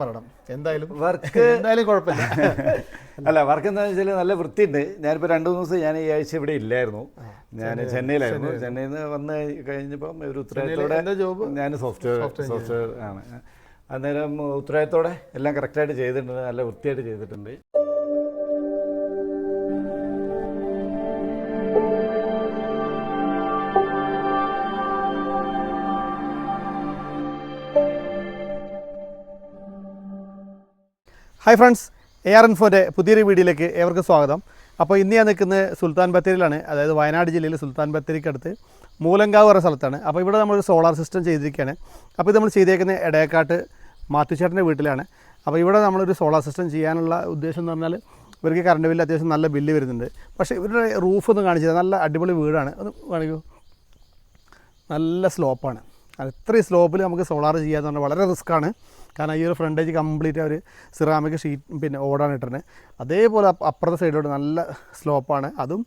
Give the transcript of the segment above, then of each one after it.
പറയണം. എന്തായാലും വർക്ക് എന്തായാലും കുഴപ്പമില്ല. അല്ല വർക്ക് എന്താണെന്ന് വെച്ചാൽ നല്ല വൃത്തിയുണ്ട്. ഞാനിപ്പോൾ രണ്ട് മൂന്ന് ദിവസം ഞാൻ ഈ ആഴ്ച ഇവിടെ ഇല്ലായിരുന്നു. ഞാൻ ചെന്നൈയിലായിരുന്നു. ചെന്നൈയിൽ നിന്ന് വന്ന് കഴിഞ്ഞപ്പം ഒരു ഉത്തരവാദിത്തോടെ ജോബ് ഞാൻ സോഫ്റ്റ്വെയർ സോഫ്റ്റ്വെയർ ആണ്. അന്നേരം ഉത്തരവാദിത്തോടെ എല്ലാം കറക്റ്റായിട്ട് ചെയ്തിട്ടുണ്ട്. നല്ല വൃത്തിയായിട്ട് ചെയ്തിട്ടുണ്ട്. ഹായ് ഫ്രണ്ട്സ് എ ആർ ഇൻഫോന്റെ പുതിയൊരു വീഡിയോയിലേക്ക് ഏവർക്കും സ്വാഗതം. അപ്പോൾ ഇന്ന് ഞാൻ നിൽക്കുന്നത് സുൽത്താൻ ബത്തേരിയിലാണ് അതായത് വയനാട് ജില്ലയിൽ സുൽത്താൻ ബത്തേരിക്കടുത്ത് മൂലങ്കാവ് പറയുന്ന സ്ഥലത്താണ്. അപ്പോൾ ഇവിടെ നമ്മളൊരു സോളാർ സിസ്റ്റം ചെയ്തിരിക്കുകയാണ്. അപ്പോൾ ഇത് നമ്മൾ ചെയ്തേക്കുന്നത് എടയക്കാട്ട് മാത്തുച്ചേട്ടന്റെ വീട്ടിലാണ്. അപ്പോൾ ഇവിടെ നമ്മളൊരു സോളാർ സിസ്റ്റം ചെയ്യാനുള്ള ഉദ്ദേശം എന്ന് പറഞ്ഞാൽ ഇവർക്ക് കറണ്ട് ബില്ല് അത്യാവശ്യം നല്ല ബില്ല് വരുന്നുണ്ട്. പക്ഷേ ഇവരുടെ റൂഫ് ഒന്ന് കാണിച്ചത് നല്ല അടിപൊളി വീടാണ്. ഒന്ന് കാണിക്കൂ. നല്ല സ്ലോപ്പാണ് ഇത്രയും സ്ലോപ്പിൽ നമുക്ക് സോളാർ ചെയ്യാന്ന് പറഞ്ഞാൽ വളരെ റിസ്ക്കാണ്. കാരണം ഈ ഒരു ഫ്രണ്ടേജ് കംപ്ലീറ്റ് ഒരു സിറാമിക് ഷീറ്റ് പിന്നെ ഓടാണ് ഇട്ടിരുന്നത്. അതേപോലെ അപ്പുറത്തെ സൈഡിലോട്ട് നല്ല സ്ലോപ്പാണ്. അതും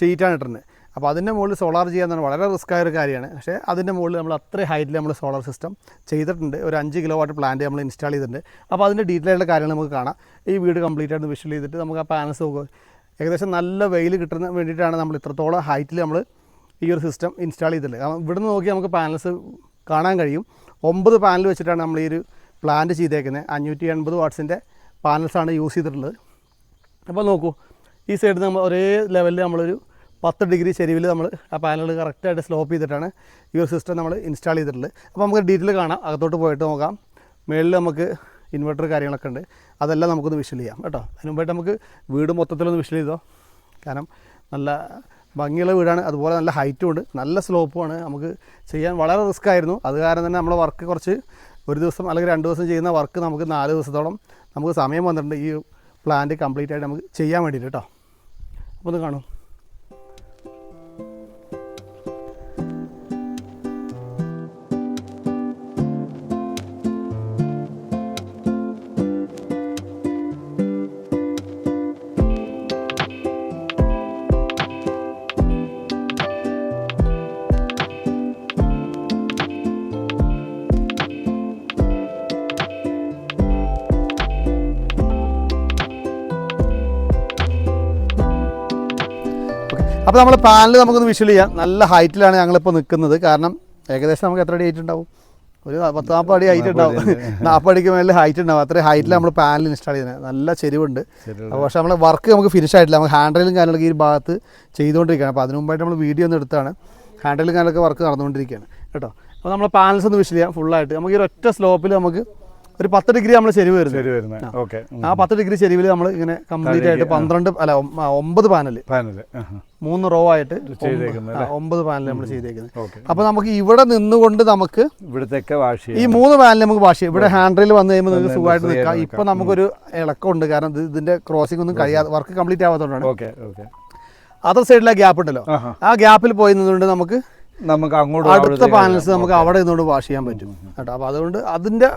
ഷീറ്റാണ് ഇട്ടിരുന്നത്. അപ്പോൾ അതിന്റെ മുകളിൽ സോളാർ ചെയ്യാന്ന് വളരെ റിസ്ക്കായ ഒരു കാര്യമാണ്. പക്ഷേ അതിന്റെ മുകളിൽ നമ്മൾ അത്രയും ഹൈറ്റിൽ നമ്മൾ സോളാർ സിസ്റ്റം ചെയ്തിട്ടുണ്ട്. ഒരു അഞ്ച് കിലോ വാട്ട് പ്ലാന്റ് നമ്മൾ ഇൻസ്റ്റാൾ ചെയ്തിട്ടുണ്ട്. അപ്പോൾ അതിന്റെ ഡീറ്റെയിൽ ആയിട്ടുള്ള കാര്യങ്ങൾ നമുക്ക് കാണാം. ഈ വീട് കംപ്ലീറ്റ് ആയിട്ട് വിഷ്വൽ ചെയ്തിട്ട് നമുക്ക് ആ പാനൽസ് നോക്കുക ഏകദേശം നല്ല വെയിൽ കിട്ടുന്ന വേണ്ടിയിട്ടാണ് നമ്മൾ ഇത്രത്തോളം ഹൈറ്റിൽ നമ്മൾ ഈ ഒരു സിസ്റ്റം ഇൻസ്റ്റാൾ ചെയ്തിട്ടുള്ളത്. കാരണം ഇവിടുന്ന് നോക്കി നമുക്ക് പാനൽസ് കാണാൻ കഴിയും. ഒമ്പത് പാനൽ വെച്ചിട്ടാണ് നമ്മൾ ഈ ഒരു പ്ലാന്റ് ചെയ്തേക്കുന്നത്. അഞ്ഞൂറ്റി എൺപത് വാട്ട്സിന്റെ പാനൽസാണ് യൂസ് ചെയ്തിട്ടുള്ളത്. അപ്പോൾ നോക്കൂ ഈ സൈഡിൽ നമ്മൾ ഒരേ ലെവലിൽ നമ്മളൊരു പത്ത് ഡിഗ്രി ചെരിവിൽ നമ്മൾ ആ പാനൽ കറക്റ്റായിട്ട് സ്ലോപ്പ് ചെയ്തിട്ടാണ് ഈ ഒരു സിസ്റ്റം നമ്മൾ ഇൻസ്റ്റാൾ ചെയ്തിട്ടുള്ളത്. അപ്പോൾ നമുക്ക് ഡീറ്റെയിൽ കാണാം. അകത്തോട്ട് പോയിട്ട് നോക്കാം. മേളിൽ നമുക്ക് ഇൻവെർട്ടർ കാര്യങ്ങളൊക്കെ ഉണ്ട്. അതെല്ലാം നമുക്കൊന്ന് വിഷ്വൽ ചെയ്യാം കേട്ടോ. അതിന് നമുക്ക് വീട് മൊത്തത്തിലൊന്ന് വിഷ്വൽ ചെയ്തോ? കാരണം നല്ല ഭംഗിയുള്ള വീടാണ്. അതുപോലെ നല്ല ഹൈറ്റും ഉണ്ട്. നല്ല സ്ലോപ്പുമാണ് നമുക്ക് ചെയ്യാൻ വളരെ റിസ്ക് ആയിരുന്നു. അത് കാരണം തന്നെ നമ്മളെ വർക്ക് കുറച്ച് ഒരു ദിവസം അല്ലെങ്കിൽ രണ്ട് ദിവസം ചെയ്യുന്ന വർക്ക് നമുക്ക് നാല് ദിവസത്തോളം നമുക്ക് സമയം വന്നിട്ടുണ്ട് ഈ പ്ലാന്റ് കംപ്ലീറ്റ് ആയിട്ട് നമുക്ക് ചെയ്യാൻ വേണ്ടിയിട്ട് കേട്ടോ അപ്പോൾ ഒന്ന് കാണും. അപ്പോൾ നമ്മൾ പാനൽ നമുക്കൊന്ന് വിഷ്വൽ ചെയ്യാം. നല്ല ഹൈറ്റിലാണ് ഞങ്ങളിപ്പോൾ നിൽക്കുന്നത് കാരണം ഏകദേശം നമുക്ക് എത്ര അടി ഹൈറ്റ് ഉണ്ടാവും? ഒരു പത്ത് നാൽപ്പത് അടി ഹൈറ്റ് ഉണ്ടാവും. നാൽപ്പത് അടിക്ക് മേലെ ഹൈറ്റ് ഉണ്ടാവും. അത്രയും ഹൈറ്റിൽ നമ്മൾ പാനൽ ഇൻസ്റ്റാൾ ചെയ്യുന്നത്. നല്ല ചെരിവുണ്ട്. അപ്പോൾ പക്ഷേ നമ്മൾ വർക്ക് നമുക്ക് ഫിനിഷ് ആയിട്ടില്ല. നമുക്ക് ഹാൻഡിലും കാര്യങ്ങളൊക്കെ ഈ ഭാഗത്ത് ചെയ്തുകൊണ്ടിരിക്കുകയാണ്. അപ്പോൾ അതിന് മുമ്പായിട്ട് നമ്മൾ വീഡിയോ ഒന്ന് എടുത്താണ്. ഹാൻഡിലും കാര്യങ്ങളൊക്കെ വർക്ക് നടന്നുകൊണ്ടിരിക്കുകയാണ്. കേട്ടോ? അപ്പോൾ നമ്മൾ പാനൽസ് ഒന്ന് വിഷ്വൽ ചെയ്യാം ഫുള്ളായിട്ട് നമുക്ക് ഈ ഒറ്റ സ്ലോപ്പിൽ നമുക്ക് ഒരു പത്ത് ഡിഗ്രി നമ്മൾ ചെരിവ് വരുന്നത്. ശരി വരുന്നത്. ഓക്കെ ആ പത്ത് ഡിഗ്രി ചെരിവിൽ നമ്മൾ ഇങ്ങനെ കംപ്ലീറ്റ് ആയിട്ട് പന്ത്രണ്ട് അല്ല ഒമ്പത് പാനൽ പാനൽ മൂന്ന് റോ ആയിട്ട് ഒമ്പത് പാനൽ നമ്മൾ ചെയ്തേക്കുന്നത്. അപ്പൊ അപ്പോൾ നമുക്ക് ഇവിടെ നിന്നുകൊണ്ട് നമുക്ക് ഇവിടത്തെയൊക്കെ വാഷ് ഈ മൂന്ന് പാനൽ നമുക്ക് വാഷ് ചെയ്യാം. ഇവിടെ ഹാൻഡിൽ വന്നു കഴിയുമ്പോൾ നിങ്ങൾക്ക് സുഖമായിട്ട് നിൽക്കാം. ആയിട്ട് ഇപ്പൊ നമുക്കൊരു ഇളക്കമുണ്ട്. കാരണം ഇതിന്റെ ക്രോസിംഗ് ഒന്നും കഴിയാതെ വർക്ക് കംപ്ലീറ്റ് ആവാത്തതുകൊണ്ടാണ് ഓക്കെ ഓക്കെ. അതർ സൈഡിലെ ഗ്യാപ്പ് ഉണ്ടല്ലോ. ആ ഗ്യാപ്പിൽ പോയി നിന്നുകൊണ്ട് നമുക്ക് നമുക്ക് അങ്ങോട്ട് അടുത്ത പാനൽസ് നമുക്ക് അവിടെ നിന്നുകൊണ്ട് വാഷ് ചെയ്യാൻ പറ്റും. കേട്ടോ. അപ്പോൾ അതുകൊണ്ട് അതിന്റെ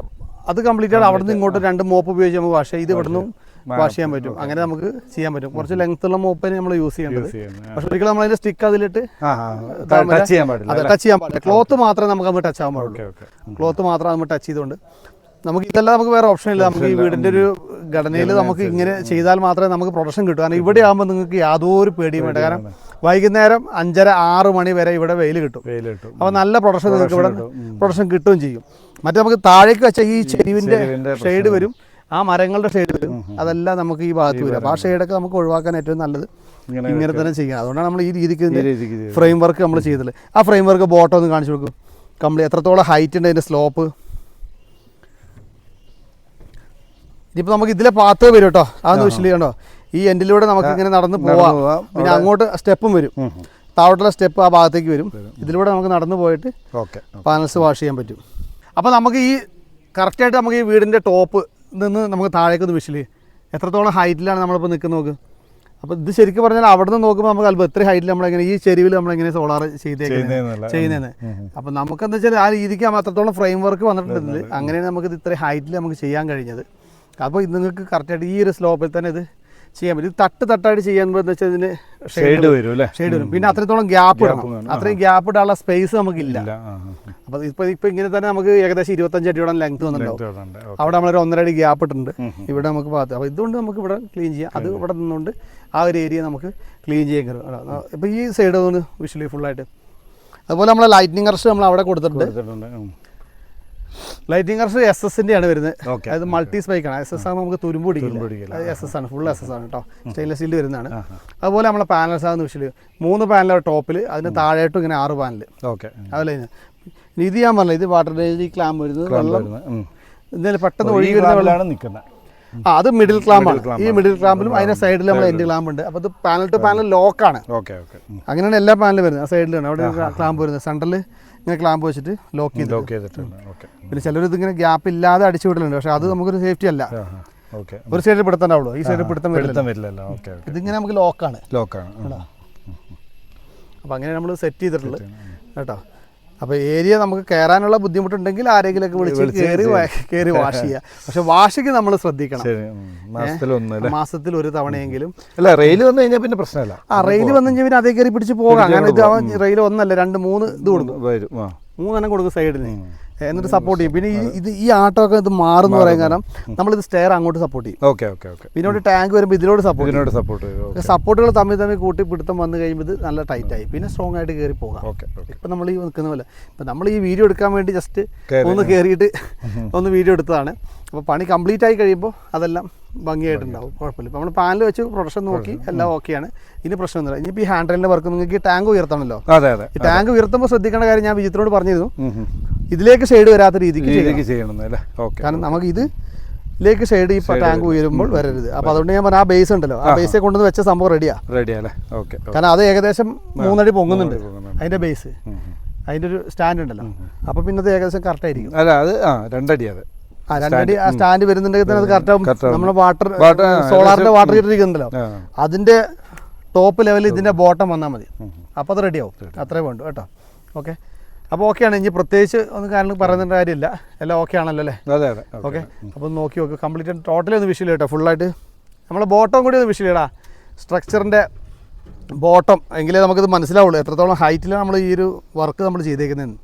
അത് കംപ്ലീറ്റ് ആണ് അവിടെ നിന്ന് ഇങ്ങോട്ട് രണ്ട് മോപ്പ് ഉപയോഗിച്ച് നമുക്ക് വാഷ് ചെയ്ത് ഇവിടെ നിന്നും വാഷ് ചെയ്യാൻ പറ്റും. അങ്ങനെ നമുക്ക് ചെയ്യാൻ പറ്റും. കുറച്ച് ലെങ്ത് ഉള്ള മോപ്പിനെ നമ്മൾ യൂസ് ചെയ്യേണ്ടത്. പക്ഷെ ഒരിക്കലും നമ്മൾ അതിന്റെ സ്റ്റിക്ക് അതിലിട്ട് ടച്ച് ചെയ്യാൻ പാടില്ല ടച്ച് ചെയ്യാൻ പാടില്ല. ക്ലോത്ത് മാത്രമേ നമുക്ക് അത് ടച്ച് ആവാൻ പാടുള്ളൂ. ക്ലോത്ത് മാത്രം നമ്മൾ ടച്ച് ചെയ്തുകൊണ്ട് നമുക്ക് ഇതെല്ലാം നമുക്ക് വേറെ ഓപ്ഷൻ ഇല്ല. നമുക്ക് ഈ വീടിന്റെ ഒരു ഘടനയിൽ നമുക്ക് ഇങ്ങനെ ചെയ്താൽ മാത്രമേ നമുക്ക് പ്രൊഡക്ഷൻ കിട്ടൂ. കാരണം ഇവിടെ ആകുമ്പോൾ നിങ്ങൾക്ക് യാതൊരു പേടിയും വേണ്ട. കാരണം വൈകുന്നേരം അഞ്ചര ആറ് മണി വരെ ഇവിടെ വെയിൽ കിട്ടും. വെയിൽ കിട്ടും അപ്പോൾ നല്ല പ്രൊഡക്ഷൻ നിങ്ങൾക്ക് ഇവിടെ. പ്രൊഡക്ഷൻ കിട്ടുകയും ചെയ്യും. മറ്റേ നമുക്ക് താഴേക്ക് വെച്ച ഈ ചെരിവിന്റെ ഷെയ്ഡ് വരും. ആ മരങ്ങളുടെ ഷെയ്ഡ് വരും അതെല്ലാം നമുക്ക് ഈ ഭാഗത്ത് വരും. അപ്പോൾ ആ ഷെയ്ഡൊക്കെ നമുക്ക് ഒഴിവാക്കാൻ ഏറ്റവും നല്ലത് ഇങ്ങനെ തന്നെ ചെയ്യുക അതുകൊണ്ടാണ് നമ്മൾ ഈ രീതിക്ക്. ഫ്രെയിം വർക്ക് നമ്മൾ ചെയ്തില്ല ആ ഫ്രെയിം വർക്ക് ബോട്ടം ഒന്ന് കാണിച്ചു കൊടുക്കും. കംപ്ലീറ്റ് എത്രത്തോളം ഹൈറ്റ് ഉണ്ട് അതിന്റെ സ്ലോപ്പ് ഇനിയിപ്പോൾ നമുക്ക് ഇതിലെ പാത്ത് വരും കേട്ടോ. അതൊന്ന് ചെയ്യണ്ടോ ഈ എൻഡിലൂടെ നമുക്ക് ഇങ്ങനെ നടന്ന് പോവാം. പിന്നെ അങ്ങോട്ട് സ്റ്റെപ്പും വരും. താഴോട്ടുള്ള സ്റ്റെപ്പ് ആ ഭാഗത്തേക്ക് വരും. ഇതിലൂടെ നമുക്ക് നടന്നു പോയിട്ട് ഓക്കെ. പാനൽസ് വാഷ് ചെയ്യാൻ പറ്റും. അപ്പോൾ നമുക്ക് ഈ കറക്റ്റായിട്ട് നമുക്ക് ഈ വീടിന്റെ ടോപ്പ് നിന്ന് നമുക്ക് താഴേക്ക് ഒന്ന് വിഷൽ എത്രത്തോളം ഹൈറ്റിലാണ് നമ്മളിപ്പോൾ നിൽക്കുന്നത് നോക്ക്. അപ്പോൾ ഇത് ശരിക്കും പറഞ്ഞാൽ അവിടെ നിന്ന് നോക്കുമ്പോൾ നമുക്ക് അല്പം എത്ര ഹൈറ്റിൽ നമ്മളെങ്ങനെ ഈ ചെരുവിൽ നമ്മളെങ്ങനെ സോളാർ ചെയ്തേക്കുന്നത്. ചെയ്യുന്നതെന്ന് അപ്പോൾ നമുക്കെന്ന് വെച്ചാൽ ആ രീതിക്ക് അത്രത്തോളം ഫ്രെയിം വർക്ക് വന്നിട്ടുണ്ട്. അങ്ങനെയാണ് നമുക്ക് ഇത് ഇത്ര ഹൈറ്റിൽ നമുക്ക് ചെയ്യാൻ കഴിഞ്ഞത്. അപ്പോൾ ഇത് നിങ്ങൾക്ക് കറക്റ്റായിട്ട് ഈ ഒരു സ്ലോപ്പിൽ തന്നെ ഇത് ചെയ്യാൻ പറ്റും. ഇത് തട്ട് തട്ടായിട്ട് ചെയ്യാൻ പറ്റുന്ന വെച്ചാൽ ഇതിന് ഷെയ്ഡ് വരും അല്ലേ? ഷെയ്ഡ് വരും. പിന്നെ അത്രത്തോളം ഗ്യാപ്പ് ഇടണം. അത്രയും ഗ്യാപ്പ് ഇടാനുള്ള സ്പേസ് നമുക്കില്ല. ഇല്ല. ഇപ്പൊ ഇപ്പൊ ഇങ്ങനെ തന്നെ നമുക്ക് ഏകദേശം ഇരുപത്തഞ്ച് അടിയോളം ലെങ്ത് വന്നിട്ടുണ്ടാവും. അവിടെ നമ്മളൊരു ഒന്നര അടി ഗ്യാപ്പ് ഇട്ടിട്ടുണ്ട്. ഇവിടെ നമുക്ക് ഭാഗത്ത് അപ്പൊ ഇതുകൊണ്ട് നമുക്ക് ഇവിടെ ക്ലീൻ ചെയ്യാം. അത് ഇവിടെ നിന്നുകൊണ്ട് ആ ഒരു ഏരിയ നമുക്ക് ക്ലീൻ ചെയ്യാൻ കയറും ഇപ്പൊ ഈ സൈഡ് ഒന്ന് വിഷ്വലി ഫുള്ളായിട്ട് അതുപോലെ നമ്മളെ ലൈറ്റിനിങ് അറസ്റ്റ് നമ്മൾ അവിടെ കൊടുത്തിട്ടുണ്ട്. ലൈറ്റിംഗ് അറസ്റ്റ് എസ് എസിന്റെ ആണ് വരുന്നത്. ഓക്കെ അതായത് മൾട്ടി സ്പൈക്ക് ആണ്. എസ് എസ് ആകുമ്പോൾ നമുക്ക് തുരുമ്പ് പിടിക്കില്ല. എസ് എസ് ആണ്. ഫുൾ എസ് എസ് ആണ് കേട്ടോ സ്റ്റെയിൻലെസ് സ്റ്റീൽ വരുന്നതാണ്. അതുപോലെ നമ്മളെ പാനൽസ് ആകുന്ന വിഷയം മൂന്ന് പാനൽ ടോപ്പിൽ അതിന് താഴെയായിട്ടും ഇങ്ങനെ ആറ് പാനൽ ഓക്കെ അതല്ല അതുപോലെ ഇത് ഞാൻ പറഞ്ഞില്ല? ഇത് വാട്ടർ ഡേജ് ക്ലാം വരുന്നത്. വെള്ളം. എന്തായാലും പെട്ടെന്ന് ഒഴുകി വരുന്ന വെള്ളമാണ് നിൽക്കുന്നത് ആ അത് മിഡിൽ ക്ലാമ്പാണ് ആണ്. ഈ മിഡിൽ ക്ലാമ്പിലും അതിന്റെ സൈഡിൽ നമ്മൾ എൻഡ് ക്ലാമ്പ് ഉണ്ട്? അപ്പോൾ ഇത് പാനൽ ടു പാനൽ ലോക്കാണ് അങ്ങനെയാണ് എല്ലാ പാനലും വരുന്നത്. ആ സൈഡിലാണ് അവിടെ ക്ലാമ്പ് വരുന്നത്. സെന്ററിൽ ഇങ്ങനെ ക്ലാമ്പ് വെച്ചിട്ട് ലോക്ക് ചെയ്ത് ലോക്ക് ചെയ്തിട്ടുണ്ട്. പിന്നെ ചിലർ ഇതിങ്ങനെ ഗ്യാപ്പ് ഇല്ലാതെ അടിച്ചു വിടലുണ്ട്. പക്ഷെ അത് നമുക്കൊരു സേഫ്റ്റി അല്ല. ഒരു സൈഡിൽ പിടുത്തണ്ടാവുള്ളൂ. ഈ സൈഡിൽ പിടുത്തം വരില്ല പിടുത്തം വരില്ലല്ലോ. ഇതിങ്ങനെ നമുക്ക് ലോക്കാണ് ലോക്കാണ് അപ്പൊ അപ്പോൾ അങ്ങനെ നമ്മൾ സെറ്റ് ചെയ്തിട്ടുള്ളത്. കേട്ടോ? അപ്പോൾ ഏരിയ നമുക്ക് കയറാനുള്ള ബുദ്ധിമുട്ടുണ്ടെങ്കിൽ ആരെങ്കിലുമൊക്കെ വിളിച്ച് കയറി കയറി വാഷ് ചെയ്യുക പക്ഷെ വാഷിക്ക് നമ്മൾ ശ്രദ്ധിക്കണം. ശരി മാസത്തിൽ ഒരു തവണയെങ്കിലും. അല്ല റെയിൽ വന്നു കഴിഞ്ഞാൽ പിന്നെ പ്രശ്നമല്ല. ആ റെയിൽ വന്നു കഴിഞ്ഞാൽ പിന്നെ അതേ കയറി പിടിച്ച് പോകാം. കാരണം ഇത് റെയിൽ ഒന്നല്ല രണ്ട് മൂന്ന് ഇത് കൊടുക്കും. മൂന്നെണ്ണം കൊടുക്കും സൈഡിന്. എന്നിട്ട് സപ്പോർട്ട് ചെയ്യും. പിന്നെ ഇത് ഈ ആട്ടമൊക്കെ ഇത് മാറുന്ന പറയാൻ കാരണം നമ്മൾ ഇത് സ്റ്റെയർ അങ്ങോട്ട് സപ്പോർട്ട് ചെയ്യും. Okay okay okay. പിന്നെ ടാങ്ക് വരുമ്പോൾ ഇതിനോട് സപ്പോർട്ട് ഇതിനോട് സപ്പോർട്ട് സപ്പോർട്ടുകൾ തമ്മിൽ തമ്മിൽ കൂട്ടി പിടുത്തം വന്നു കഴിയുമ്പോൾ ഇത് നല്ല ടൈറ്റ് ആയി. പിന്നെ സ്ട്രോങ് ആയിട്ട് കയറി പോകാം. ഓക്കെ ഇപ്പം നമ്മൾ ഈ നിൽക്കുന്ന പോലെ ഇപ്പം നമ്മൾ ഈ വീഡിയോ എടുക്കാൻ വേണ്ടി ജസ്റ്റ് ഒന്ന് കയറിയിട്ട് ഒന്ന് വീഡിയോ എടുത്തതാണ്. അപ്പോൾ പണി കംപ്ലീറ്റ് ആയി കഴിയുമ്പോൾ അതെല്ലാം ഭംഗിയായിട്ടുണ്ടാവും. കുഴപ്പമില്ല. ഇപ്പോൾ നമ്മൾ പാനൽ വെച്ച് പ്രൊഡക്ഷൻ നോക്കി എല്ലാം ഓക്കെയാണ് ഇനി പ്രശ്നമൊന്നുമില്ല ഇനിയിപ്പോൾ ഈ ഹാൻഡ് റെയിലിന്റെ വർക്ക് നിങ്ങൾക്ക് ടാങ്ക് ഉയർത്തണമല്ലോ അതെ അതെ ടാങ്ക് ഉയർത്തുമ്പോൾ ശ്രദ്ധിക്കേണ്ട കാര്യം ഞാൻ വിജിത്തിനോട് പറഞ്ഞിരുന്നു. ഇതിലേക്ക് ഷെയ്ഡ് വരാത്ത രീതിക്ക് ചെയ്യണം. അല്ലേ? ഓക്കെ കാരണം നമുക്ക് ഇത് ഇതിലേക്ക് ഷെയ്ഡ് ഈ ടാങ്ക് ഉയരുമ്പോൾ വരരുത്. അപ്പൊ അതുകൊണ്ട് ഞാൻ പറഞ്ഞ ആ ബേസ് ഉണ്ടല്ലോ. ആ ബേസെ കൊണ്ടുവന്ന് വെച്ച സംഭവം റെഡിയാ റെഡിയാ ഓക്കെ കാരണം അത് ഏകദേശം മൂന്നടി പൊങ്ങുന്നുണ്ട്. അതിന്റെ ബേസ് അതിന്റെ ഒരു സ്റ്റാൻഡ് ഉണ്ടല്ലോ. അപ്പൊ പിന്നെ അത് ഏകദേശം കറക്റ്റ് ആയിരിക്കും. അല്ല അത് ആ രണ്ടടി അത്. ആ രണ്ടടി ആ സ്റ്റാൻഡ് വരുന്നുണ്ടെങ്കിൽ തന്നെ അത് കറക്റ്റ് ആവും. നമ്മുടെ വാട്ടർ സോളാറിന്റെ വാട്ടർ ഹീറ്റർ ഇരിക്കുന്നുണ്ടല്ലോ. അതിന്റെ ടോപ്പ് ലെവലിൽ ഇതിന്റെ ബോട്ടം വന്നാൽ മതി. അപ്പോൾ അത് റെഡിയാവും അത്രേ വേണ്ടു കേട്ടോ. ഓക്കെ അപ്പോൾ ഓക്കെയാണ് ഇനി പ്രത്യേകിച്ച് ഒന്നും കാരണം പറയുന്ന കാര്യമില്ല. എല്ലാം ഓക്കെ ആണല്ലോ അല്ലേ? അതെ അതെ. ഓക്കെ അപ്പോൾ ഒന്ന് നോക്കി നോക്ക്. കംപ്ലീറ്റ് ടോട്ടലി ഒന്ന് വിഷയം കേട്ടോ ഫുള്ളായിട്ട് നമ്മളെ ബോട്ടം കൂടി ഒന്ന് വിഷയം ഇടാ സ്ട്രക്ചറിന്റെ ബോട്ടം എങ്കിലേ നമുക്കിത് മനസ്സിലാവുള്ളൂ. എത്രത്തോളം ഹൈറ്റിലാണ് നമ്മൾ ഈ ഒരു വർക്ക് നമ്മൾ ചെയ്തേക്കുന്നതെന്ന്.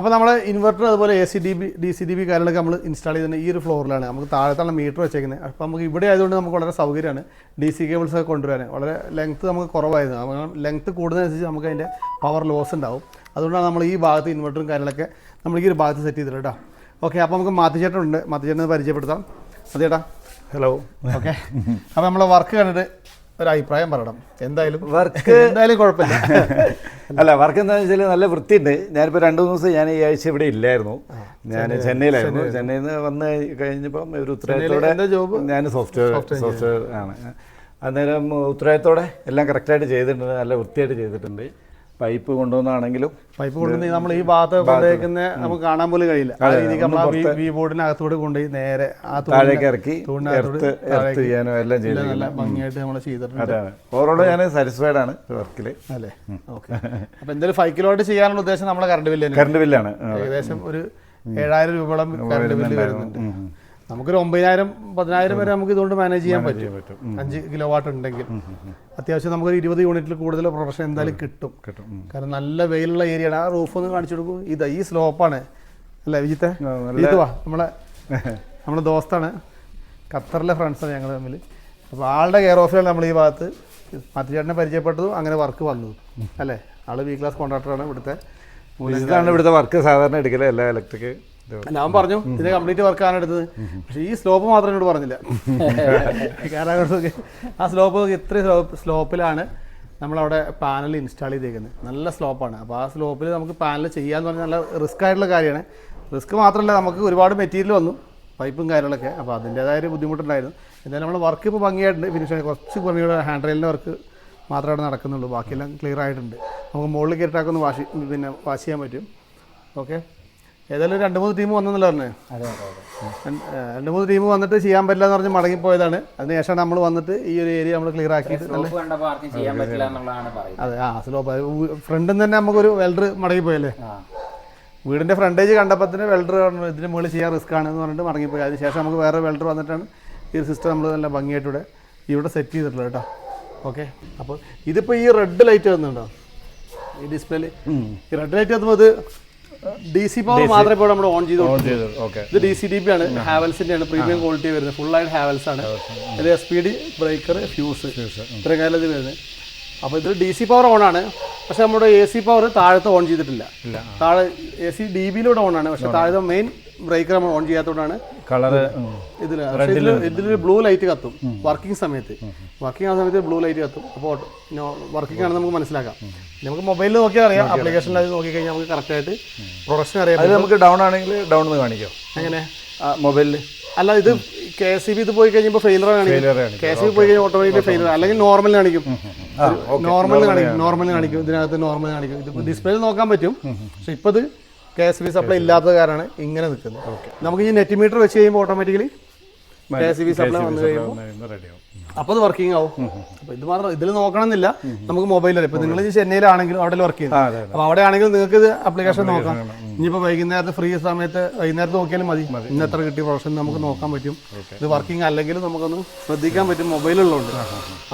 അപ്പോൾ നമ്മൾ ഇൻവെർട്ടർ അതുപോലെ A C D B D C D B കാര്യങ്ങളൊക്കെ നമ്മൾ ഇൻസ്റ്റാൾ ചെയ്യുന്നത് ഈ ഒരു ഫ്ലോറിലാണ് നമുക്ക് താഴത്താണ് മീറ്റർ വെച്ചേക്കുന്നത് അപ്പോൾ നമുക്ക് ഇവിടെ ആയതുകൊണ്ട് നമുക്ക് വളരെ സൗകര്യമാണ് ഡി സി കേബിൾസ് ഒക്കെ കൊണ്ടുവരാൻ വളരെ ലെങ്ത്ത് നമുക്ക് കുറവായിരുന്നു. കാരണം ലെങ്ത്ത് കൂടുന്നതനുസരിച്ച് നമുക്ക് അതിന്റെ പവർ ലോസ് ഉണ്ടാവും. അതുകൊണ്ടാണ് നമ്മൾ ഈ ഭാഗത്ത് ഇൻവെർട്ടറും കാര്യങ്ങളൊക്കെ നമ്മൾ ഈ ഒരു ഭാഗത്ത് സെറ്റ് ചെയ്തിട്ടുണ്ട് കേട്ടോ ഓക്കെ അപ്പോൾ നമുക്ക് മാത്തിച്ചേട്ടനുണ്ട് മാത്തിച്ചേട്ടനെ പരിചയപ്പെടുത്താം. അതേട്ടാ ഹലോ ഓക്കെ അപ്പോൾ നമ്മളെ വർക്ക് കണ്ടിട്ട് ഒരു അഭിപ്രായം പറയണം. എന്തായാലും വർക്ക് എന്തായാലും കുഴപ്പമില്ല. അല്ല വർക്ക് എന്താണെന്ന് വെച്ചാൽ നല്ല വൃത്തിയുണ്ട്. ഞാനിപ്പോൾ രണ്ട് മൂന്ന് ദിവസം ഞാൻ ഈ ആഴ്ച ഇവിടെ ഇല്ലായിരുന്നു. ഞാൻ ചെന്നൈയിലായിരുന്നു. ചെന്നൈയിൽ നിന്ന് വന്ന് കഴിഞ്ഞപ്പം ഒരു ഉത്തരവാദിത്തോടെ ജോബ് ഞാൻ സോഫ്റ്റ്വെയർ സോഫ്റ്റ്വെയർ ആണ്. അന്നേരം ഉത്തരവാദിത്തോടെ എല്ലാം കറക്റ്റായിട്ട് ചെയ്തിട്ടുണ്ട്. നല്ല വൃത്തിയായിട്ട് ചെയ്തിട്ടുണ്ട്. പൈപ്പ് കൊണ്ടുവന്നാണെങ്കിലും പൈപ്പ് കൊണ്ടുവന്ന് നമ്മൾ ഈ ഭാഗത്ത് കൊണ്ടുവയ്ക്കുന്ന നമുക്ക് കാണാൻ പോലും കഴിയില്ല. ആ രീതിക്ക് നമ്മൾ വി ബോർഡിനകത്തൂടെ കൊണ്ടുപോയി നേരെ ആ താഴേക്ക് ഇറക്കി എർത്ത് ചെയ്യാനോ എല്ലാം ചെയ്തു നല്ല ഭംഗിയായിട്ട് നമ്മൾ ചെയ്തിട്ടുണ്ട്. ഓവറോൾ ഞാൻ സാറ്റിസ്ഫൈഡ് ആണ് വർക്കിൽ അല്ലേ? ഓക്കെ. അപ്പൊ എന്തായാലും ഫൈവ് കിലോ ആയിട്ട് ചെയ്യാനുള്ള ഉദ്ദേശം നമ്മളെ കറണ്ട് ബില്ല് തന്നെ കറണ്ട് ബില്ലാണ് ഏകദേശം ഒരു ഏഴായിരം രൂപയോളം കറണ്ട് ബില്ല് വരുന്നുണ്ട്. നമുക്കൊരു ഒമ്പതിനായിരം പതിനായിരം വരെ നമുക്ക് ഇതുകൊണ്ട് മാനേജ് ചെയ്യാൻ പറ്റും. അഞ്ച് കിലോ വാട്ട് ഉണ്ടെങ്കിൽ അത്യാവശ്യം നമുക്കൊരു ഇരുപത് യൂണിറ്റിൽ കൂടുതൽ പ്രൊഡക്ഷൻ എന്തായാലും കിട്ടും. കിട്ടും കാരണം നല്ല വെയിലുള്ള ഏരിയയാണ് ആ റൂഫ് ഒന്ന് കാണിച്ചു കൊടുക്കും. ഇതാ ഈ സ്ലോപ്പാണ് അല്ലേ വിജിത്തെ? ഇത് വാ നമ്മളെ നമ്മുടെ ദോസ്താണ്. ഖത്തറിലെ ഫ്രണ്ട്സാണ് ഞങ്ങൾ തമ്മിൽ അപ്പോൾ ആളുടെ കെയർ ഓഫിലാണ് നമ്മൾ ഈ ഭാഗത്ത്. മറ്റുചേട്ടനെ പരിചയപ്പെട്ടതും അങ്ങനെ വർക്ക് വന്നതും അല്ലേ? ആൾ ബി ക്ലാസ് കോൺട്രാക്ടറാണ് ഇവിടുത്തെ. ഇവിടുത്തെ വർക്ക് സാധാരണ എടുക്കലേ എല്ലാ ഇലക്ട്രിക് ഞാൻ പറഞ്ഞു ഇതിന്റെ കംപ്ലീറ്റ് വർക്കാണ് എടുത്തത്. പക്ഷെ ഈ സ്ലോപ്പ് മാത്രം എന്നോട് പറഞ്ഞില്ല. കാരണം ആ സ്ലോപ്പ് ഇത്ര സ്ലോപ്പിലാണ് നമ്മളവിടെ പാനൽ ഇൻസ്റ്റാൾ ചെയ്തേക്കുന്നത്. നല്ല സ്ലോപ്പാണ് അപ്പോൾ ആ സ്ലോപ്പിൽ നമുക്ക് പാനൽ ചെയ്യാന്ന് പറഞ്ഞാൽ നല്ല റിസ്ക് ആയിട്ടുള്ള കാര്യമാണ്. റിസ്ക് മാത്രമല്ല നമുക്ക് ഒരുപാട് മെറ്റീരിയൽ വന്നു പൈപ്പും കാര്യങ്ങളൊക്കെ. അപ്പോൾ അതിന്റേതായ ഒരു ബുദ്ധിമുട്ടുണ്ടായിരുന്നു. എന്തായാലും നമ്മൾ വർക്ക് ഇപ്പോൾ ഭംഗിയായിട്ടുണ്ട്. ഫിനിഷ് കുറച്ച് ഭംഗിയുടെ ഹാൻഡ് റെയിലിന്റെ വർക്ക് മാത്രമേ അവിടെ നടക്കുന്നുള്ളൂ. ബാക്കിയെല്ലാം ക്ലിയർ ആയിട്ടുണ്ട്. നമുക്ക് മുകളിൽ കയറ്റാക്കൊന്ന് വാശി വാഷ് പിന്നെ വാഷ് ചെയ്യാൻ പറ്റും. ഓക്കെ ഏതായാലും രണ്ട് മൂന്ന് ടീം വന്നെന്നല്ല പറഞ്ഞേ? അതെ അതെ അതെ. രണ്ട് മൂന്ന് ടീം വന്നിട്ട് ചെയ്യാൻ പറ്റില്ല എന്ന് പറഞ്ഞ് മടങ്ങിപ്പോയതാണ്. അതിനുശേഷം നമ്മൾ വന്നിട്ട് ഈ ഒരു ഏരിയ നമ്മൾ ക്ലിയർ ആക്കിയിട്ട് നല്ല സ്ലോപ്പ് കണ്ടപ്പോൾ ചെയ്യാൻ പറ്റില്ല എന്നുള്ളതാണ് പറയുന്നത്. അതെ ആ സ്ലോപ്പ് ഫ്രണ്ടിൽ നിന്ന് തന്നെ നമുക്കൊരു വെൽഡർ മടങ്ങിപ്പോയല്ലേ? വീടിന്റെ വീടിന്റെ ഫ്രണ്ടേജ് കണ്ടപ്പോൾ തന്നെ വെൽഡർ ഇതിന് മുകളിൽ ചെയ്യാൻ റിസ്ക് ആണെന്ന് പറഞ്ഞിട്ട് മടങ്ങിപ്പോയി. അതിനുശേഷം നമുക്ക് വേറെ വെൽഡർ വന്നിട്ടാണ് ഈ ഒരു സിസ്റ്റം നമ്മൾ നല്ല ഭംഗിയായിട്ട് ഇവിടെ ഇവിടെ സെറ്റ് ചെയ്തിട്ടുള്ളത് കേട്ടോ. ഓക്കെ അപ്പോൾ ഇതിപ്പോൾ ഈ റെഡ് ലൈറ്റ് വന്നുണ്ടോ ഈ ഡിസ്പ്ലേയിൽ ഈ റെഡ് ലൈറ്റ് വന്നപ്പോൾ ഇത് ഡി സി പവർ മാത്രമേ ഇപ്പോൾ നമ്മൾ ഓൺ ചെയ്ത് ഓൺ ചെയ്തു. ഓക്കെ ഇത് ഡി സി ഡി പി ആണ്. ഹാവൽസിന്റെ ആണ് പ്രീമിയം ക്വാളിറ്റി വരുന്നത്. ഫുൾ ആയിട്ട് ഹാവൽസ് ആണ് ഇത് S P D breaker fuse ഇത്രയും കാലം ഇത് വരുന്നത്. അപ്പോൾ ഇതിൽ ഡി സി പവർ ഓൺ ആണ്. പക്ഷെ നമ്മുടെ എ സി പവർ താഴത്തെ ഓൺ ചെയ്തിട്ടില്ല. താഴെ എ സി ഡി ബിയിലൂടെ ഓൺ ആണ്. പക്ഷെ താഴത്തെ മെയിൻ ബ്രേക്കർ നമ്മൾ ഓൺ ചെയ്യാത്തതുകൊണ്ടാണ് കളറ് ഇതിൽ ബ്ലൂ ലൈറ്റ് കത്തും വർക്കിംഗ് സമയത്ത്. വർക്കിംഗ് ആ സമയത്ത് ബ്ലൂ ലൈറ്റ് കത്തും. അപ്പോൾ വർക്കിംഗ് ആണെന്ന് നമുക്ക് മനസ്സിലാക്കാം. നമുക്ക് മൊബൈലിൽ നോക്കിയാൽ അറിയാം ആപ്ലിക്കേഷനിൽ അത് നോക്കിക്കഴിഞ്ഞാൽ നമുക്ക് കറക്റ്റായിട്ട് പ്രൊഡക്ഷൻ അറിയാം നമുക്ക് ഡൗൺ ആണെങ്കിൽ ഡൗൺ എന്ന് കാണിക്കാം? എങ്ങനെ? മൊബൈലിൽ അല്ല ഇത് കെ സി ബി ഇത് പോയി കഴിയുമ്പോൾ ഫെയിലർ കാണിക്കും കെ സി ബി പോയി കഴിഞ്ഞാൽ ഓട്ടോമാറ്റിക് ഫെയിലർ അല്ലെങ്കിൽ നോർമൽ കാണിക്കും. നോർമൽ കാണിക്കും നോർമൽ കാണിക്കും. ഇതിനകത്ത് നോർമൽ കാണിക്കും. ഇത് ഡിസ്പ്ലേയിൽ നോക്കാൻ പറ്റും. പക്ഷെ ഇത് കെ എസ് ബി സപ്ലൈ ഇല്ലാത്തത് കാരണമാണ് ഇങ്ങനെ നിൽക്കുന്നത്. നമുക്ക് ഈ നെറ്റ് മീറ്റർ വെച്ച് കഴിയുമ്പോൾ automatically K S B supply വന്നു കഴിയുമ്പോൾ അപ്പോൾ അത് വർക്കിംഗ് ആവും. അപ്പോൾ ഇത് മാത്രം ഇതിൽ നോക്കണമെന്നില്ല. നമുക്ക് മൊബൈലിൽ ഇപ്പോൾ നിങ്ങൾ ചെന്നൈയിലാണെങ്കിലും അവിടെ വർക്ക് ചെയ്യുന്നത്. അപ്പോൾ അവിടെ ആണെങ്കിലും നിങ്ങൾക്ക് ഇത് ആപ്ലിക്കേഷൻ നോക്കാം. ഇനിയിപ്പോൾ വൈകുന്നേരത്തെ ഫ്രീ സമയത്ത് വൈകുന്നേരത്ത് നോക്കിയാലും മതി. ഇന്ന് എത്ര കിട്ടിയ പ്രൊഫഷൻ നമുക്ക് നോക്കാൻ പറ്റും. ഇത് വർക്കിംഗ് അല്ലെങ്കിൽ നമുക്കൊന്ന് ശ്രദ്ധിക്കാൻ പറ്റും. മൊബൈലുള്ളതുകൊണ്ട്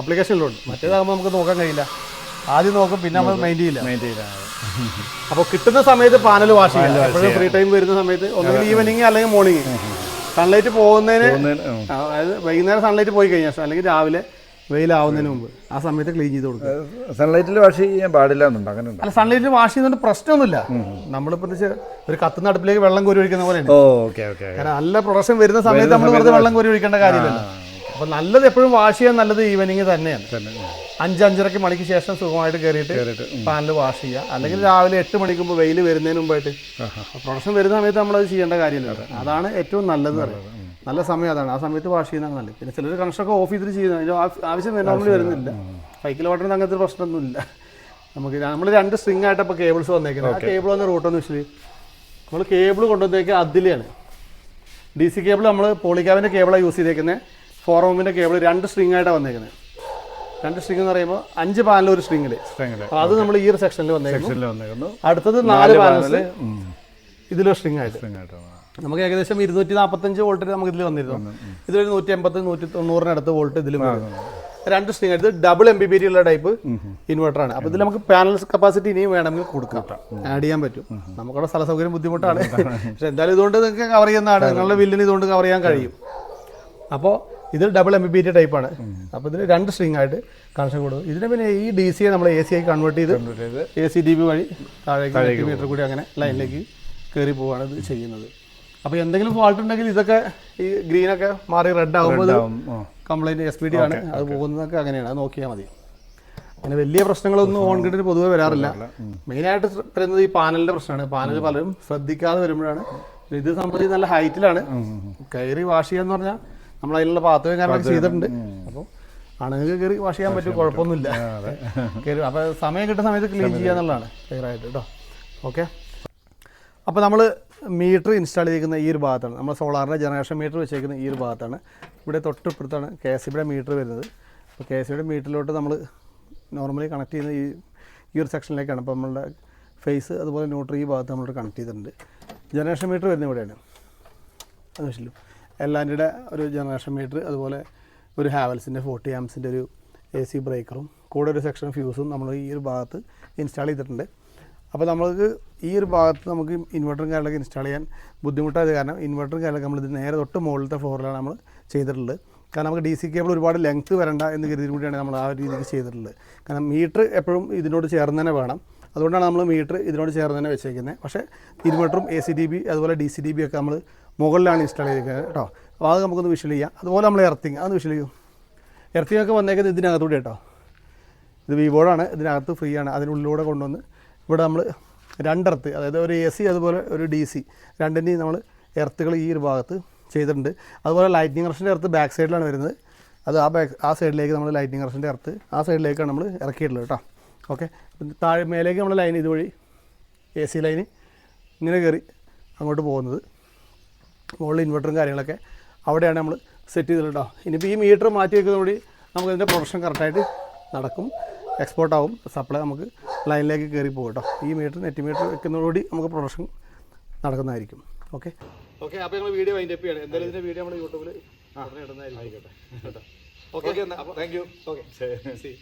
ആപ്ലിക്കേഷനിലുണ്ട് മറ്റേതാകുമ്പോൾ നമുക്ക് നോക്കാൻ കഴിയില്ല. ആദ്യം നോക്കും പിന്നെ നമ്മൾ മെയിൻ ചെയ്യില്ല മെയിന്റെയിൻ അപ്പോൾ കിട്ടുന്ന സമയത്ത് പാനൽ വാഷ് ചെയ്യാം ഫ്രീ ടൈം വരുന്ന സമയത്ത് ഒന്നുകിൽ ഈവനിങ് അല്ലെങ്കിൽ മോർണിംഗ് സൺലൈറ്റ് പോകുന്നതിന് അതായത് വൈകുന്നേരം സൺലൈറ്റ് പോയി കഴിഞ്ഞാൽ അല്ലെങ്കിൽ രാവിലെ വെയിലാവുന്നതിന് മുമ്പ് ആ സമയത്ത് ക്ലീൻ ചെയ്ത് കൊടുക്കുക. സൺലൈറ്റിൽ വാഷ് ചെയ്യാൻ പാടില്ല എന്നുണ്ട്. അങ്ങനെ അല്ല സൺലൈറ്റിൽ വാഷ് ചെയ്യുന്നതുകൊണ്ട് പ്രശ്നമൊന്നുമില്ല. നമ്മളിപ്പോൾ ഒരു കത്തുന്ന അടുപ്പിലേക്ക് വെള്ളം കോരി ഒഴിക്കുന്ന പോലെ ഓ ഓക്കെ ഓക്കെ കാരണം നല്ല പ്രൊഡക്ഷൻ വരുന്ന സമയത്ത് നമ്മൾ വെറുതെ വെള്ളം കോരി ഒഴിക്കേണ്ട കാര്യമില്ലല്ലോ. അപ്പോൾ നല്ലത് എപ്പോഴും വാഷ് ചെയ്യാൻ നല്ലത് ഈവനിങ് തന്നെയാണ്. തന്നെ. അഞ്ച് അഞ്ചരക്ക് മണിക്ക് ശേഷം സുഖമായിട്ട് കയറിയിട്ട് പാനിൽ വാഷ് ചെയ്യുക. അല്ലെങ്കിൽ രാവിലെ എട്ട് മണിക്കുമ്പോൾ വെയിൽ വരുന്നതിന് മുമ്പായിട്ട്. പ്രൊഡക്ഷൻ വരുന്ന സമയത്ത് നമ്മളത് ചെയ്യേണ്ട കാര്യമില്ല അതാണ് ഏറ്റവും നല്ലത് നല്ല സമയം അതാണ്. ആ സമയത്ത് വാഷ് ചെയ്യുന്നതാണ് നല്ലത്. പിന്നെ ചിലർ കണക്ഷനൊക്കെ ഓഫ് ചെയ്തിട്ട് ചെയ്യുന്ന ആവശ്യം നോർമലി വരുന്നില്ല. സൈക്കിൾ വാട്ടറിന് അങ്ങനത്തെ പ്രശ്നമൊന്നുമില്ല. നമുക്ക് നമ്മൾ രണ്ട് സ്ട്രിങ് ആയിട്ട് ഇപ്പോൾ കേബിൾസ് വന്നേക്കുന്നത്. ആ കേബിൾ വന്ന റൂട്ടെന്ന് വെച്ചാൽ നമ്മൾ കേബിൾ കൊണ്ടുവന്നേക്കുക അതിലെയാണ്. ഡി സി കേബിൾ നമ്മൾ പോളിക്കാവിന്റെ കേബിളാണ് യൂസ് ചെയ്തേക്കുന്നത് ഫോർ ഓമിന്റെ കേബിൾ രണ്ട് സ്ട്രിങ് ആയിട്ടാണ് വന്നേക്കുന്നത് രണ്ട് സ്ട്രിംഗ് എന്ന് പറയുമ്പോൾ അഞ്ച് പാനൽ ഒരു അപ്പോൾ അത് നമ്മൾ ഈ ഒരു സെക്ഷനിൽ വന്നേക്കുന്നു. അടുത്തത് നാല് പാനൽസ് ഇതിലൊരു സ്ട്രിങ് ആയിട്ട്. നമുക്ക് ഏകദേശം ഇരുന്നൂറ്റി നാൽപ്പത്തഞ്ച് വോൾട്ട് നമുക്ക് ഇതിൽ വന്നിരുന്നു. ഇതിലൊരു നൂറ്റി എൺപത്തി നൂറ്റി തൊണ്ണൂറിനടുത്ത് വോൾട്ട് ഇതിലും രണ്ട് സ്ട്രിങ് ആയിട്ട്. ഡബിൾ എം ബി ബി ഉള്ള ടൈപ്പ് ഇൻവെർട്ടർ ആണ്. അപ്പോൾ ഇതിൽ നമുക്ക് പാനൽ കപ്പാസിറ്റി ഇനിയും വേണമെങ്കിൽ കൊടുക്കാം. ആഡ് ചെയ്യാൻ പറ്റും. നമുക്കവിടെ സ്ഥല സൗകര്യം ബുദ്ധിമുട്ടാണ്. പക്ഷെ എന്തായാലും ഇതുകൊണ്ട് നിങ്ങൾക്ക് കവർ ചെയ്യുന്നതാണ് നിങ്ങളുടെ ബില്ലിന് ഇതുകൊണ്ട് കവർ ചെയ്യാൻ കഴിയും. അപ്പോൾ ഇത് ഡബിൾ എം ബി ബി ടൈപ്പാണ് അപ്പോൾ ഇതിന് രണ്ട് സ്ട്രിംഗ് ആയിട്ട് കണക്ഷൻ കൊടുക്കും. ഇതിന് പിന്നെ ഈ ഡി സിയെ നമ്മൾ എ സി ആയി കൺവേർട്ട് ചെയ്ത് എ സി ഡി ബി വഴി താഴേക്ക് മീറ്റർ കൂടി അങ്ങനെ ലൈനിലേക്ക് കയറി പോവാണ് ഇത് ചെയ്യുന്നത്. അപ്പോൾ എന്തെങ്കിലും ഫാൾട്ട് ഉണ്ടെങ്കിൽ ഇതൊക്കെ ഈ ഗ്രീനൊക്കെ മാറി റെഡ് ആകുമ്പോൾ. കംപ്ലൈന്റ് എസ് പി ഡി ആണ്. അത് പോകുന്നതൊക്കെ അങ്ങനെയാണ്. അത് നോക്കിയാൽ മതി. അങ്ങനെ വലിയ പ്രശ്നങ്ങളൊന്നും ഓൺ ഗ്രിഡിന് പൊതുവേ വരാറില്ല. മെയിനായിട്ട് വരുന്നത് ഈ പാനലിന്റെ പ്രശ്നമാണ്. പാനൽ പലരും ശ്രദ്ധിക്കാതെ വരുമ്പോഴാണ്. ഇത് സംബന്ധിച്ച് നല്ല ഹൈറ്റിലാണ് കയറി വാഷ് ചെയ്യാന്ന് പറഞ്ഞാൽ നമ്മൾ അതിലുള്ള പാത്രവും കാര്യങ്ങളൊക്കെ ചെയ്തിട്ടുണ്ട്. അപ്പോൾ അണുങ്ങൾ കയറി വാഷ് ചെയ്യാൻ പറ്റും കുഴപ്പമൊന്നുമില്ല. കയറി അപ്പോൾ സമയം കിട്ടുന്ന സമയത്ത് ക്ലീൻ ചെയ്യുക എന്നുള്ളതാണ് ക്ലിയർ ആയിട്ട് കേട്ടോ ഓക്കെ? അപ്പോൾ നമ്മൾ മീറ്റർ ഇൻസ്റ്റാൾ ചെയ്തിരിക്കുന്ന ഈ ഒരു ഭാഗത്താണ്. നമ്മൾ സോളാറിന്റെ ജനറേഷൻ മീറ്റർ വെച്ചേക്കുന്ന ഈ ഒരു ഭാഗത്താണ്. ഇവിടെ തൊട്ടിപ്പുറത്താണ് കെ എസ് സിയുടെ മീറ്റർ വരുന്നത്. അപ്പോൾ കെ എസ് സിയുടെ മീറ്ററിലോട്ട് നമ്മൾ നോർമലി കണക്ട് ചെയ്യുന്ന ഈ ഈ ഒരു സെക്ഷനിലേക്കാണ് അപ്പോൾ നമ്മളുടെ ഫേസ് അതുപോലെ ന്യൂട്രി ഈ ഭാഗത്ത് നമ്മളോട് കണക്ട് ചെയ്തിട്ടുണ്ട്. ജനറേഷൻ മീറ്റർ വരുന്നത് ഇവിടെയാണ്. അത് വെച്ചില്ലോ എല്ലാന്റെ ഒരു ജനറേഷൻ മീറ്റർ അതുപോലെ ഒരു ഹാവൽസിന്റെ ഫോർട്ടി ആംസിന്റെ ഒരു എ സി ബ്രേക്കറും കൂടെ ഒരു സെക്ഷൻ ഫ്യൂസും നമ്മൾ ഈ ഒരു ഭാഗത്ത് ഇൻസ്റ്റാൾ ചെയ്തിട്ടുണ്ട്. അപ്പോൾ നമ്മൾക്ക് ഈ ഒരു ഭാഗത്ത് നമുക്ക് ഇൻവെർട്ടറും കാര്യങ്ങളൊക്കെ ഇൻസ്റ്റാൾ ചെയ്യാൻ ബുദ്ധിമുട്ടായത് കാരണം ഇൻവെർട്ടറും കാര്യങ്ങളൊക്കെ നമ്മൾ നേരെ തൊട്ട് മുകളിലത്തെ ഫ്ലോറിലാണ് നമ്മൾ ചെയ്തിട്ടുള്ളത്. കാരണം നമുക്ക് ഡി സി കേബിൾ ഒരുപാട് ലെങ്ത് വരണ്ട എന്ന് കരുതി കൂടിയാണ് നമ്മൾ ആ രീതിക്ക് ചെയ്തിട്ടുള്ളത്. കാരണം മീറ്റർ എപ്പോഴും ഇതിനോട് ചേർന്ന് തന്നെ വേണം. അതുകൊണ്ടാണ് നമ്മൾ മീറ്റർ ഇതിനോട് ചേർന്ന് തന്നെ വെച്ചേക്കുന്നത്. പക്ഷേ ഇൻവെർട്ടറും എ സി ഡി ബി അതുപോലെ ഡി സി ഡി ബി ഒക്കെ നമ്മൾ മുകളിലാണ് ഇൻസ്റ്റാൾ ചെയ്തിരിക്കുന്നത് കേട്ടോ. അപ്പോൾ അത് നമുക്കൊന്ന് വിഷ്വൽ ചെയ്യാം. അതുപോലെ നമ്മൾ എർത്തിങ് അതൊന്ന് വിഷ്വൽ ചെയ്യും. എർത്തിങ് ഒക്കെ വന്നേക്കുന്നത് ഇതിനകത്തൂടെ കേട്ടോ. ഇത് വിവോഡാണ് ഇതിനകത്ത് ഫ്രീ ആണ്. അതിനുള്ളിലൂടെ കൊണ്ടുവന്ന് ഇവിടെ നമ്മൾ രണ്ടെർത്ത് അതായത് ഒരു എ സി അതുപോലെ ഒരു ഡി സി രണ്ടിന്റെയും നമ്മൾ എർത്തുകൾ ഈ ഒരു ഭാഗത്ത് ചെയ്തിട്ടുണ്ട്. അതുപോലെ ലൈറ്റിംഗ് റഷന്റെ എർത്ത് ബാക്ക് സൈഡിലാണ് വരുന്നത്. അത് ആ ബാക്ക് ആ സൈഡിലേക്ക് നമ്മൾ ലൈറ്റിംഗ് റഷന്റെ എർത്ത് ആ സൈഡിലേക്കാണ് നമ്മൾ ഇറക്കിയിട്ടുള്ളത് കേട്ടോ. ഓക്കെ താഴെ മേലേക്ക് നമ്മുടെ ലൈൻ ഇതുവഴി എ സി ലൈന് ഇങ്ങനെ കയറി അങ്ങോട്ട് പോകുന്നത്. മുകളിൽ ഇൻവെർട്ടറും കാര്യങ്ങളൊക്കെ അവിടെയാണ് നമ്മൾ സെറ്റ് ചെയ്തിട്ടോ ഇനിയിപ്പോൾ ഈ മീറ്റർ മാറ്റി വെക്കുന്നതോടി നമുക്ക് ഇതിന്റെ പ്രൊഡക്ഷൻ കറക്റ്റായിട്ട് നടക്കും. എക്സ്പോർട്ട് ആവും. സപ്ലൈ നമുക്ക് ലൈനിലേക്ക് കയറി പോകും കേട്ടോ ഈ മീറ്റർ നെറ്റ് മീറ്റർ വെക്കുന്നതോടുകൂടി നമുക്ക് പ്രൊഡക്ഷൻ നടക്കുന്നതായിരിക്കും. ഓക്കെ ഓക്കെ അപ്പോൾ ഞങ്ങൾ വീഡിയോ അതിന്റെ ചെയ്യണം. എന്തായാലും ഇതിന്റെ വീഡിയോ നമ്മുടെ യൂട്യൂബിൽ ഇടുന്നതായിരിക്കും കേട്ടോ. Okay thank you okay